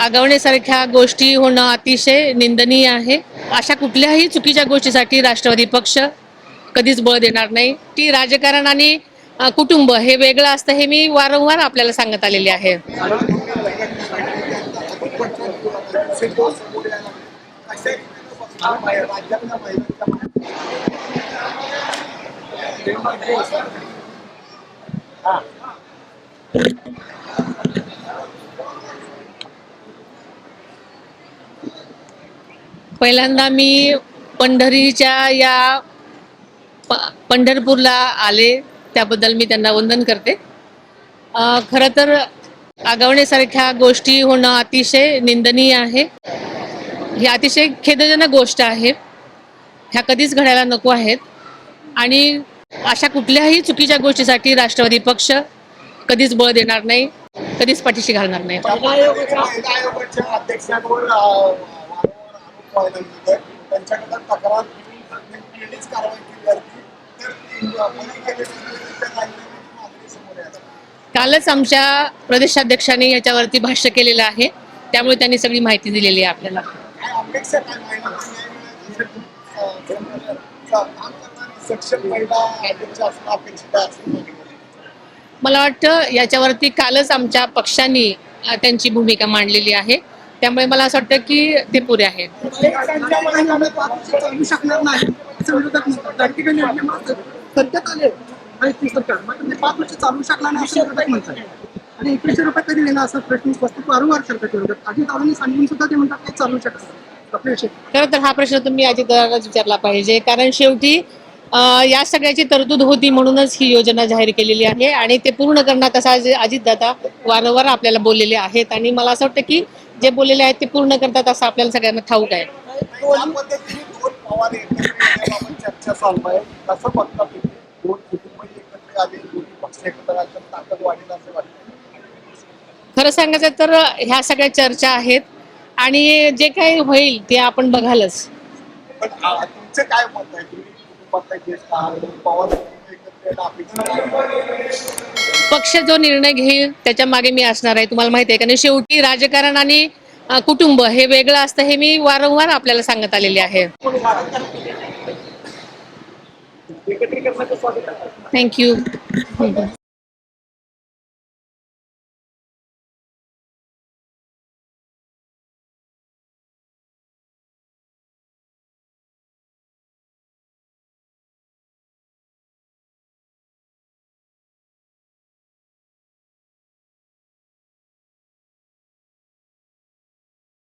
आगवण्यासारख्या गोष्टी होणं अतिशय निंदनीय आहे. अशा कुठल्याही चुकीच्या गोष्टीसाठी राष्ट्रवादी पक्ष कधीच बळ देणार नाही. ती राजकारण आणि कुटुंब हे वेगळं असतं हे मी वारंवार आपल्याला सांगत आलेले आहे. पहिल्यांदा मी पंढरीच्या या प- पंढरपूरला आले. त्याबद्दल मी त्यांना वंदन करते. खर खरं तर आगावण्यासारख्या गोष्टी होणं अतिशय निंदनीय आहे. ही अतिशय खेदजनक गोष्ट आहे. ह्या कधीच घडायला नको आहेत. आणि अशा कुठल्याही चुकीच्या गोष्टीसाठी राष्ट्रवादी पक्ष कधीच बळ देणार नाही कधीच पाठीशी घालणार नाही. त्यांच्याकडे तक्रार वेगळीच कारवाई केली. कालच आमच्या प्रदेशाध्यक्षांनी याच्यावरती भाष्य केलेलं आहे. त्यामुळे त्यांनी सगळी माहिती दिलेली आहे आपल्याला. मला वाटतं याच्यावरती कालच आमच्या पक्षांनी त्यांची भूमिका मांडलेली आहे. त्यामुळे मला असं वाटतं की ते पुरे आहेत. चालू शकणार नाही असं विरोधक आणि पाच वर्ष चालू शकणार नाही म्हणतात आणि एकवीसशे रुपये कधी देणार असं प्रश्न उपस्थित वारंवार करतात विरोधक आधी दादांनी सांगून सुद्धा ते म्हणतात ते चालू शकत खरं तर हा प्रश्न तुम्ही अजितदादांनाच विचारला पाहिजे. कारण शेवटी या सगळ्याची तरतूद होती म्हणूनच ही योजना जाहीर केलेली आहे आणि ते पूर्ण करण्यात असा जे अजितदादा वारंवार आपल्याला बोललेले आहेत. आणि मला असं वाटतं की जे बोललेले आहेत ते पूर्ण करतात असं आपल्याला सगळ्यांना ठाऊक आहे. खरं सांगायचं तर ह्या सगळ्या चर्चा आहेत आणि जे काही होईल ते आपण बघालच. पण तुमचं काय मत आहे? तुम्ही पवार पक्ष जो निर्णय घेईल त्याच्यामागे मी असणार आहे. तुम्हाला माहिती आहे कारण शेवटी राजकारण आणि कुटुंब हे वेगळं असतं हे मी वारंवार आपल्याला सांगत आलेले आहे. थँक्यू